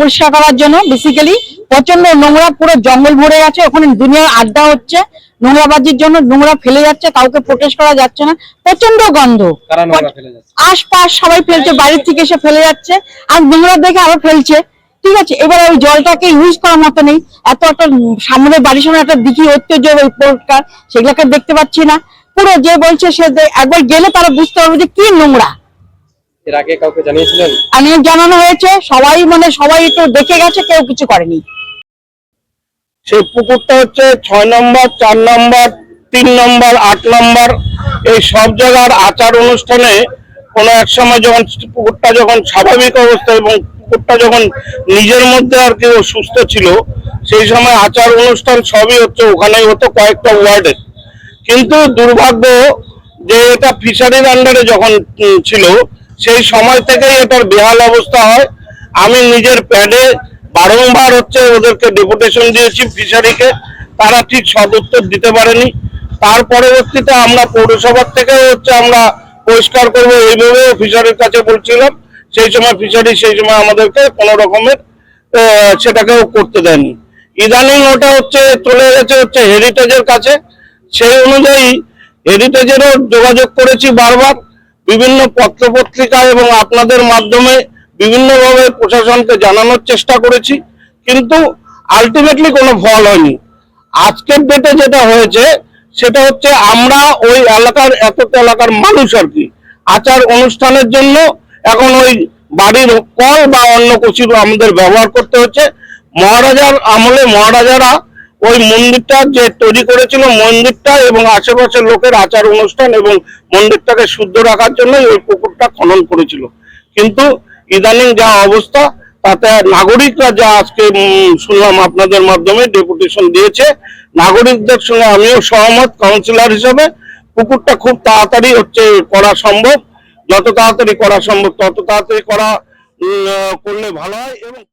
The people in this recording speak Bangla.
পরিষ্কার করার জন্য বেসিক্যালি প্রচণ্ড নোংরা পুরো জঙ্গল ভরে গেছে। ওখানে দুনিয়ার আড্ডা হচ্ছে নোংরাবাজির জন্য নোংরা ফেলে যাচ্ছে কাউকে প্রোটেস্ট করা যাচ্ছে না। প্রচণ্ড গন্ধ। আশপাশ সবাই ফেলছে বাইরের থেকে এসে ফেলে যাচ্ছে। আর নোংরা দেখে আবার ফেলছে। ঠিক আছে এবার ওই জলটাকে ইউজ করার মতো নেই। এত একটা সামনে বাড়ির সামনে একটা দিঘি ঐতিহ্য ওই পরিষ্কার সেগুলোকে দেখতে পাচ্ছি না। পুরো যে বলছে সে একবার গেলে তারা বুঝতে পারবে যে কি নোংরা। এর আগে কাউকে জানিয়েছিলেন? অনেক জানানো হয়েছে সবাই মানে সবাই একটু দেখে গেছে কেউ কিছু করেনি। সেই পুকুরটা হচ্ছে ছয় নম্বর চার নম্বর তিন নম্বর আট নম্বর এই সব জায়গার আচার অনুষ্ঠানে কোনো এক সময় যখন পুকুরটা যখন স্বাভাবিক অবস্থা এবং পুকুরটা যখন নিজের মধ্যে আর কি সুস্থ ছিল, সেই সময় আচার অনুষ্ঠান সবই হচ্ছে, ওখানেই হতো কয়েকটা ওয়ার্ডে। কিন্তু দুর্ভাগ্য যে এটা ফিশারির আন্ডারে যখন ছিল, সেই সময় থেকেই এটার বেহাল অবস্থা হয়। আমি নিজের প্যাডে বারংবার হচ্ছে ওদেরকে ডেপুটেশন দিয়েছি ফিশারিকে তারা ঠিক সদুত্তর দিতে পারেনি। তার পরবর্তীতে আমরা পৌরসভার থেকে হচ্ছে আমরা পরিষ্কার করব এইভাবে ফিশারির কাছে বলছিলাম। সেই সময় ফিশারি সেই সময় আমাদেরকে কোনো রকমের সেটাকেও করতে দেয়নি। ইদানিং ওটা হচ্ছে, চলে গেছে হচ্ছে হেরিটেজের কাছে। সেই অনুযায়ী হেরিটেজেরও যোগাযোগ করেছি বারবার। বিভিন্ন পত্রপত্রিকা এবং আপনাদের মাধ্যমে বিভিন্নভাবে প্রশাসনকে জানানোর চেষ্টা করেছি। কিন্তু আলটিমেটলি কোনো ফল হয়নি। আজকের ডেটে যেটা হয়েছে সেটা হচ্ছে আমরা ওই এলাকার এতটা এলাকার মানুষ আর কি। আচার অনুষ্ঠানের জন্য এখন ওই বাড়ির কল বা অন্য কিছু আমাদের ব্যবহার করতে হচ্ছে। মহারাজার আমলে মহারাজারা ওই মন্দিরটা যে তৈরি করেছিল মন্দিরটা এবং আশেপাশের লোকের আচার অনুষ্ঠান এবং মন্দিরটাকে শুদ্ধ রাখার জন্য ওই পুকুরটা খনন করেছিল। কিন্তু ইদানিং যা অবস্থা তাতে নাগরিকরা যা আজকে শুনলাম আপনাদের মাধ্যমে ডেপুটেশন দিয়েছে, নাগরিকদের সঙ্গে আমিও সহমত কাউন্সিলর হিসেবে। পুকুরটা খুব তাড়াতাড়ি হচ্ছে করা সম্ভব। যত তাড়াতাড়ি করা সম্ভব, তত তাড়াতাড়ি করা করলে ভালো হয় এবং